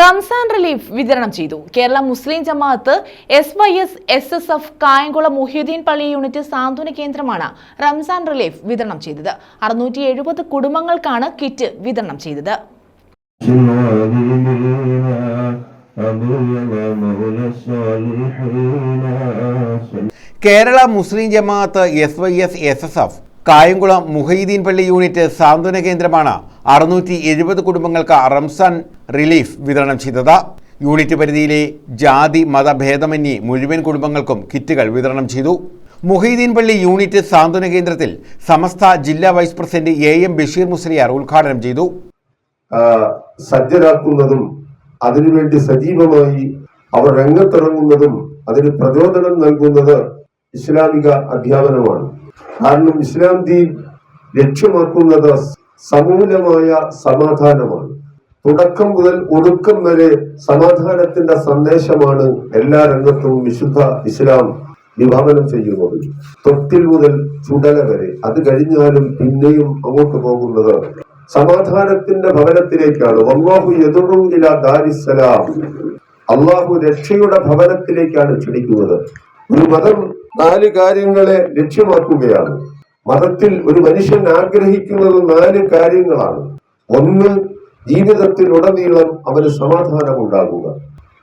Ramzan relief വിതരണം ചെയ്തു. Kerala Muslim Jamaath S Y S S S F Kayamkulam Muhyuddin പള്ളി unit സാന്ത്വന കേന്ദ്രമാണ് റംസാൻ റിലീഫ് വിതരണം ചെയ്തത്. അറുന്നൂറ്റി എഴുപത് കുടുംബങ്ങൾക്കാണ് കിറ്റ് വിതരണം ചെയ്തത്. Kerala Muslim Jamaath S Y S S S F Kayamkulam Muhaideen പള്ളി യൂണിറ്റ് സാന്ത്വന കേന്ദ്രമാണ് അറുന്നൂറ്റി എഴുപത് കുടുംബങ്ങൾക്ക് റംസാൻ റിലീഫ് വിതരണം ചെയ്തത്. യൂണിറ്റ് പരിധിയിലെ ജാതി മതഭേദമന്യേ മുഴുവൻ കുടുംബങ്ങൾക്കും കിറ്റുകൾ വിതരണം ചെയ്തു. മുഹീദ്ദീൻ പള്ളി യൂണിറ്റ് സാന്ത്വന കേന്ദ്രത്തിൽ സമസ്ത ജില്ലാ vice president A M Basheer Musliyar ഉദ്ഘാടനം ചെയ്തു. സജ്ജരാക്കുന്നതും അതിനുവേണ്ടി സജീവമായി അവർ രംഗത്തിറങ്ങുന്നതും അതിന് പ്രചോദനം നൽകുന്നത് ഇസ്ലാമിക അധ്യാപനമാണ്. കാരണം ഇസ്ലാം ദീൻ ലക്ഷ്യമാക്കുന്നത് സമൂലമായ സമാധാനമാണ്. തുടക്കം മുതൽ ഒടുക്കം വരെ സമാധാനത്തിന്റെ സന്ദേശമാണ് എല്ലാ രംഗത്തും വിശുദ്ധ ഇസ്ലാം വിഭാവനം ചെയ്യുന്നത്. തൊട്ടിൽ മുതൽ ചുടല വരെ. അത് കഴിഞ്ഞാലും പിന്നെയും അങ്ങോട്ട് പോകുന്നത് സമാധാനത്തിന്റെ ഭവനത്തിലേക്കാണ്. വല്ലാഹു ഇലാ ദാരിസ്സലാം. അള്ളാഹു രക്ഷയുടെ ഭവനത്തിലേക്കാണ് ക്ഷണിക്കുന്നത്. ഒരു മതം നാല് കാര്യങ്ങളെ ലക്ഷ്യമാക്കുകയാണ്. മതത്തിൽ ഒരു മനുഷ്യൻ ആഗ്രഹിക്കുന്നത് നാല് കാര്യങ്ങളാണ്. ഒന്ന് ജീവിതത്തിൽ ഉടനീളം അവന് സമാധാനം ഉണ്ടാകുക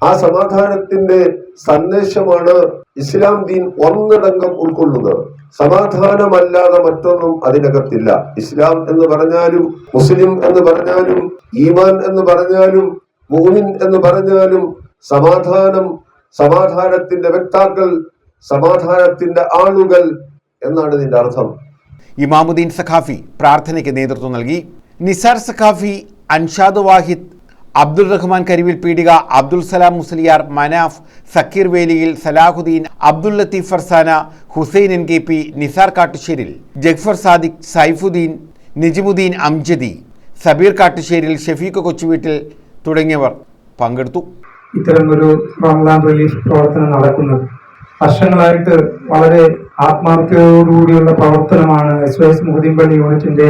ആ സമാധാനത്തിന്റെ സന്ദേശമാണ് ഇസ്ലാം ദീൻ ഒന്നടങ്കം ഉൾക്കൊള്ളുന്നത്. സമാധാനമല്ലാതെ മറ്റൊന്നും അതിനകത്തില്ല. ഇസ്ലാം എന്ന് പറഞ്ഞാലും മുസ്ലിം എന്ന് പറഞ്ഞാലും ഈമാൻ എന്ന് പറഞ്ഞാലും മൂമിൻ എന്ന് പറഞ്ഞാലും സമാധാനം സമാധാനത്തിന്റെ വ്യക്താക്കൾ സമാധാനത്തിന്റെ ആളുകൾ എന്നാണ് ഇതിന്റെ അർത്ഥം. ഇമാമുദ്ദീൻ സഖാഫി പ്രാർത്ഥനയ്ക്ക് നേതൃത്വം നൽകി. നിസാർ സഖാഫി അൻഷാദ് വാഹിദ് Abdul Rahman Karivil Peedika Abdul Salam Musliyar Manaf Zakir Veliyil Salahuddin Abdul Latheef Farsana Hussain N K P Nisar Kattusseril Jagfar Sadiq Saifuddin Nijimuddin Amjadi Sabir Kattusseril Shafeeq Kochuveettil തുടങ്ങിയവർ പങ്കെടുത്തു. ഇത്തരം ഒരു റംലാൻ റിലീഫ് പ്രവർത്തനം നടക്കുന്നത് വർഷങ്ങളായിട്ട് വളരെ ആത്മാർത്ഥതയോടുകൂടിയുള്ള പ്രവർത്തനമാണ് എസ് വൈ എസ് മുഹദീൻപള്ളി യൂണിറ്റിന്റെ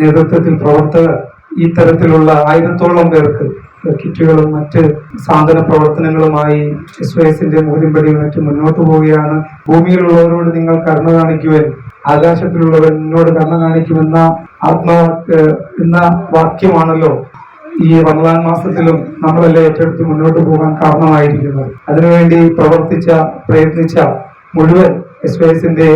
നേതൃത്വത്തിൽ പ്രവർത്തകർ ഈ തരത്തിലുള്ള ആയിരത്തോളം പേർക്ക് കിറ്റുകളും മറ്റ് സാന്ത്വന പ്രവർത്തനങ്ങളുമായി എസ് എസിന്റെ മുഹദീൻപള്ളി യൂണിറ്റ് മുന്നോട്ട് പോവുകയാണ്. ഭൂമിയിലുള്ളവരോട് നിങ്ങൾ കർമ്മ കാണിക്കുവാൻ. ആകാശത്തിലുള്ളവർ എന്നോട് കരുണ കാണിക്കുമെന്ന ആത്മാ എന്ന വാക്യമാണല്ലോ ഈ റമദാൻ മാസത്തിലും നമ്മളെല്ലാം ഏറ്റെടുത്ത് മുന്നോട്ട് പോകാൻ കാരണമായിരിക്കുന്നത്. അതിനുവേണ്ടി പ്രവർത്തിച്ച പ്രയത്നിച്ച മുഴുവൻ എസ് എസിന്റെ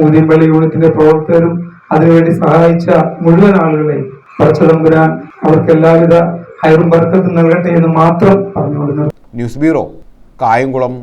മൂതിയമ്പള്ളി യൂണിറ്റിന്റെ പ്രവർത്തകരും അതിനുവേണ്ടി സഹായിച്ച മുഴുവൻ ആളുകളെയും പടച്ചതമ്പുരാൻ അവർക്ക് എല്ലാവിധ ഹൈറും ബർക്കത്തും നൽകട്ടെ എന്ന് മാത്രം പറഞ്ഞുകൊണ്ട് ന്യൂസ് ബ്യൂറോ കായംകുളം.